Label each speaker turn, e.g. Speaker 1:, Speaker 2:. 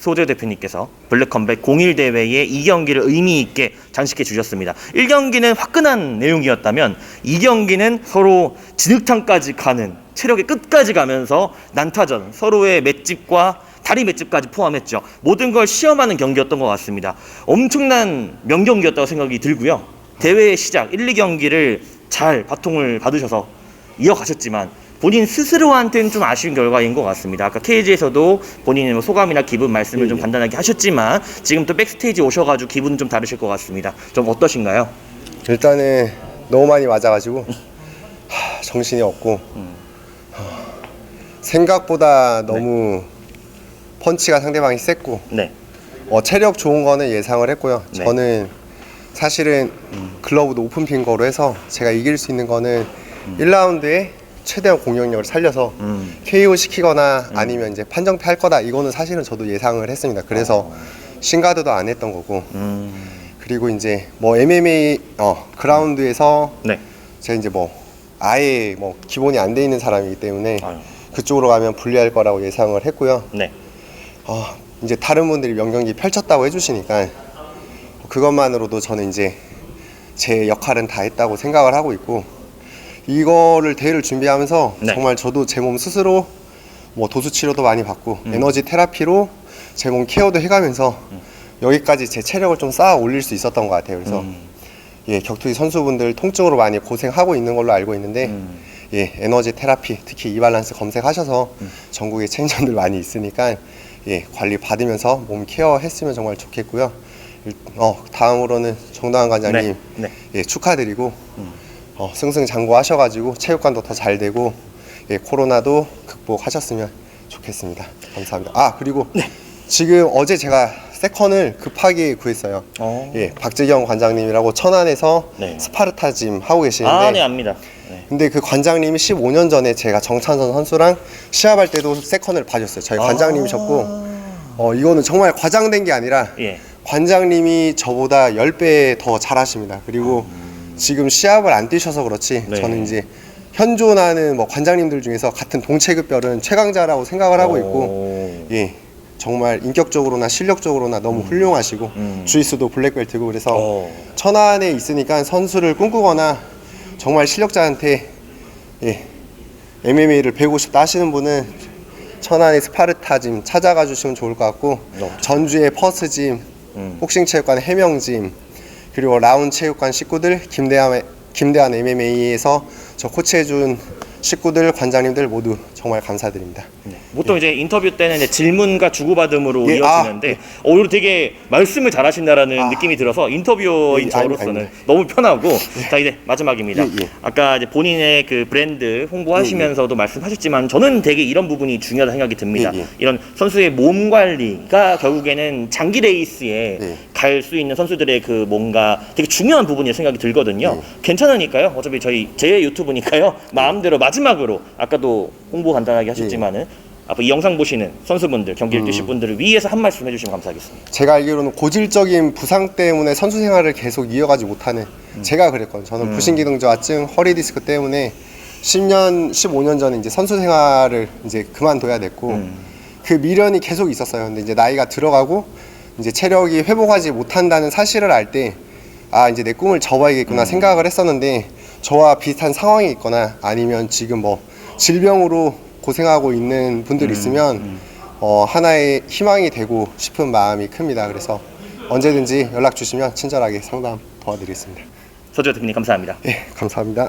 Speaker 1: 소재 대표님께서 블랙컴백 01 대회의 2경기를 의미 있게 장식해 주셨습니다. 1경기는 화끈한 내용이었다면 2경기는 서로 진흙탕까지 가는 체력의 끝까지 가면서 난타전, 서로의 맷집과 다리 맷집까지 포함했죠. 모든 걸 시험하는 경기였던 것 같습니다. 엄청난 명경기였다고 생각이 들고요. 대회의 시작 1, 2경기를 잘 바통을 받으셔서 이어가셨지만 본인 스스로한테는 좀 아쉬운 결과인 것 같습니다. 아까 케이지에서도 본인의 뭐 소감이나 기분 말씀을 좀 간단하게 하셨지만 지금 또 백스테이지 오셔가지고 기분은 좀 다르실 것 같습니다. 좀 어떠신가요?
Speaker 2: 일단은 너무 많이 맞아가지고 하, 정신이 없고 하, 생각보다 너무 펀치가 상대방이 셌고
Speaker 1: 네.
Speaker 2: 어, 체력 좋은 거는 예상을 했고요.
Speaker 1: 네.
Speaker 2: 저는 사실은 글러브도 오픈핀 거로 해서 제가 이길 수 있는 거는 1라운드에 최대한 공격력을 살려서
Speaker 1: 음.
Speaker 2: KO 시키거나 아니면 이제 판정패 할 거다 이거는 사실은 저도 예상을 했습니다. 그래서 신가드도 안 했던 거고
Speaker 1: 음.
Speaker 2: 그리고 이제 뭐 MMA 어 그라운드에서
Speaker 1: 네.
Speaker 2: 제가 이제 뭐 아예 뭐 기본이 안 돼 있는 사람이기 때문에
Speaker 1: 아유.
Speaker 2: 그쪽으로 가면 불리할 거라고 예상을 했고요.
Speaker 1: 네.
Speaker 2: 어, 이제 다른 분들이 명경기 펼쳤다고 해주시니까 그것만으로도 저는 이제 제 역할은 다 했다고 생각을 하고 있고 이거를 대회를 준비하면서
Speaker 1: 네.
Speaker 2: 정말 저도 제 몸 스스로 뭐 도수 치료도 많이 받고
Speaker 1: 음.
Speaker 2: 에너지 테라피로 제 몸 케어도 해가면서 여기까지 제 체력을 좀 쌓아 올릴 수 있었던 것 같아요. 그래서
Speaker 1: 음.
Speaker 2: 예 격투기 선수분들 통증으로 많이 고생하고 있는 걸로 알고 있는데
Speaker 1: 음.
Speaker 2: 예 에너지 테라피 특히 이발란스 검색하셔서 전국에 체인점들 많이 있으니까 예 관리 받으면서 몸 케어했으면 정말 좋겠고요. 일- 어 다음으로는 정다은 관장님
Speaker 1: 네. 네.
Speaker 2: 예 축하드리고 어, 승승장구하셔가지고 체육관도 더 잘 되고 예 코로나도 극복하셨으면 좋겠습니다. 감사합니다. 아 그리고 지금 어제 제가 세컨을 급하게 구했어요.
Speaker 1: 어.
Speaker 2: 예 박재경 관장님이라고 천안에서
Speaker 1: 네.
Speaker 2: 스파르타 짐 하고 계시는데
Speaker 1: 아, 네, 압니다. 네.
Speaker 2: 근데 그 관장님이 15년 전에 제가 정찬선 선수랑 시합할 때도 세컨을 봐줬어요. 저희 관장님이셨고 어 이거는 정말 과장된 게 아니라
Speaker 1: 예.
Speaker 2: 관장님이 저보다 10배 더 잘하십니다. 그리고 지금 시합을 안 뛰셔서 그렇지
Speaker 1: 네.
Speaker 2: 저는 이제 현존하는 뭐 관장님들 중에서 같은 동체급별은 최강자라고 생각을 하고 있고
Speaker 1: 오.
Speaker 2: 예 정말 인격적으로나 실력적으로나 너무 훌륭하시고
Speaker 1: 음.
Speaker 2: 주짓수도 블랙벨트고 그래서
Speaker 1: 어.
Speaker 2: 천안에 있으니까 선수를 꿈꾸거나 정말 실력자한테 예, MMA를 배우고 싶다 하시는 분은 천안의 스파르타짐 찾아가 주시면 좋을 것 같고
Speaker 1: 어.
Speaker 2: 전주의 퍼스짐,
Speaker 1: 음.
Speaker 2: 복싱체육관 해명짐 그리고 라운 체육관 식구들 김대한 김대한 MMA에서 저 코치해준 식구들 관장님들 모두 정말 감사드립니다.
Speaker 1: 보통 이제 인터뷰 때는 이제 질문과 주고받음으로
Speaker 2: 예,
Speaker 1: 이어지는데 어, 오늘 되게 말씀을 잘하신다라는
Speaker 2: 아.
Speaker 1: 느낌이 들어서 인터뷰어인
Speaker 2: 예,
Speaker 1: 저로서는
Speaker 2: 아니, 아니.
Speaker 1: 너무 편하고 자 이제 마지막입니다.
Speaker 2: 예, 예.
Speaker 1: 아까 이제 본인의 그 브랜드 홍보하시면서도 말씀하셨지만 저는 되게 이런 부분이 중요하다 생각이 듭니다.
Speaker 2: 예, 예.
Speaker 1: 이런 선수의 몸 관리가 결국에는 장기 레이스에
Speaker 2: 예.
Speaker 1: 갈 수 있는 선수들의 그 뭔가 되게 중요한 부분이 생각이 들거든요.
Speaker 2: 예.
Speaker 1: 괜찮으니까요. 어차피 저희 제 유튜브니까요. 마음대로 마지막으로 아까도 홍보 간단하게 하셨지만은 앞으로 이 영상 보시는 선수분들 경기를 뛰실 분들을 위해서 한 말씀 해주시면 감사하겠습니다.
Speaker 2: 제가 알기로는 고질적인 부상 때문에 선수 생활을 계속 이어가지 못하는 제가 그랬거든요. 저는 부신기능저하증, 허리 디스크 때문에 10년, 15년 전에 이제 선수 생활을 이제 그만둬야 됐고 그 미련이 계속 있었어요. 근데 이제 나이가 들어가고 이제 체력이 회복하지 못한다는 사실을 알 때 아 이제 내 꿈을 접어야겠구나 생각을 했었는데 저와 비슷한 상황이 있거나 아니면 지금 뭐 질병으로 고생하고 있는 분들 있으면 어, 하나의 희망이 되고 싶은 마음이 큽니다. 그래서 언제든지 연락 주시면 친절하게 상담 도와드리겠습니다.
Speaker 1: 서주호 대표님 감사합니다.
Speaker 2: 예, 감사합니다.